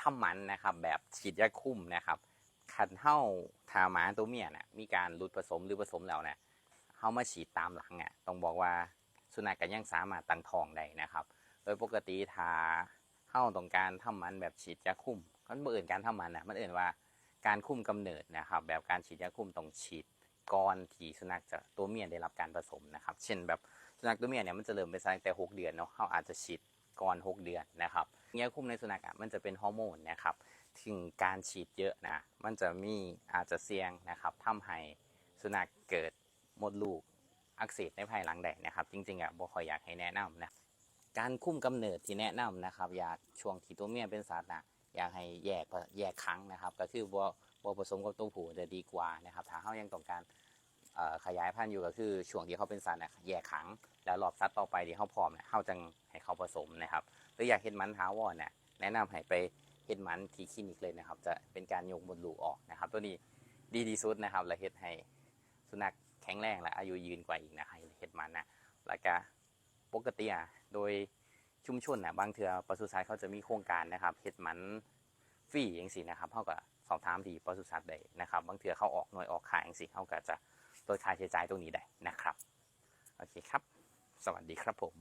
ทำหมันนะครับแบบฉีดยาคุมนะครับคันเฮ้าทาหมาตัวเมียน่ะมีการหลุดผสมหรือผสมแล้วเนี่ยเฮ้ามาฉีดตามหลังอะต้องบอกว่าสุนัขก็ยังสามารถตั้งท้องได้นะครับ โดยปกติถ้าเฮ้าต้องการทำหมันแบบฉีดยาคุมมันบ่เอื่นการทำหมันนะมันเอื่นว่าการคุมกำเนิดนะครับ แบบการฉีดยาคุมต้องฉีดก่อนที่สุนัขจะตัวเมียได้รับการผสมนะครับ เช่นแบบสุนัขตัวเมียเนี่ยมันจะเริ่มเป็นตั้งแต่หกเดือนเนาะเขาอาจจะฉีด ก่อนหกเดือนนะครับยคุมในสุนัขอะมันจะเป็นฮอร์โมนนะครับถึงการฉีดเยอะนะมันจะมีอาจจะเสี่ยงนะครับทำให้สุนัขเกิดมดลูกอักเสบในภายหลังได้นะครับ จริงๆอะบ่ค่อยอยากให้แนะนำนะการคุมกำเนิดที่แนะนำนะครับอยากช่วงที่ตัวเมียเป็นสัตว์นะอยากให้แยกแยกครั้งนะครับ ก็คือบ่บ่ผสมกับตัวผู้จะดีกว่านะครับถ้าเขายังต้องการ ขยายพันธุ์อยู่ก็คือช่วงที่เขาเป็นสัตว์นะแยกครั้งแล้วรอบสัตว์ต่อไปที่เขาพร้อมเนี่ยเขาจึงให้เขาผสมนะครับหรืออยากเห็นมันท้าวอนเนี่ยแนะนำให้ไปเห็นมันที่คลินิกเลยนะครับ จะเป็นการยกมดลูกออกนะครับ ตัวนี้ดีที่สุดนะครับและเฮ็ดให้สุนัขแข็งแรงและอายุยืนกว่าอีกนะให้เฮ็ดมันนะแล้วก็ปกติอะโดยชุมชนน่ะบางเทื่อปศุสัตว์เขาจะมีโครงการนะครับเฮ็ดมันฟรีอย่างสินะครับเขาก็สอบถามที่ปศุสัตว์ได้นะครับ บางเทื่อเขาออกหน่วยออกขายอย่างสิเขาก็จะ ลดค่าใช้จ่ายตรงนี้ได้นะครับ โอเคครับ สวัสดีครับผม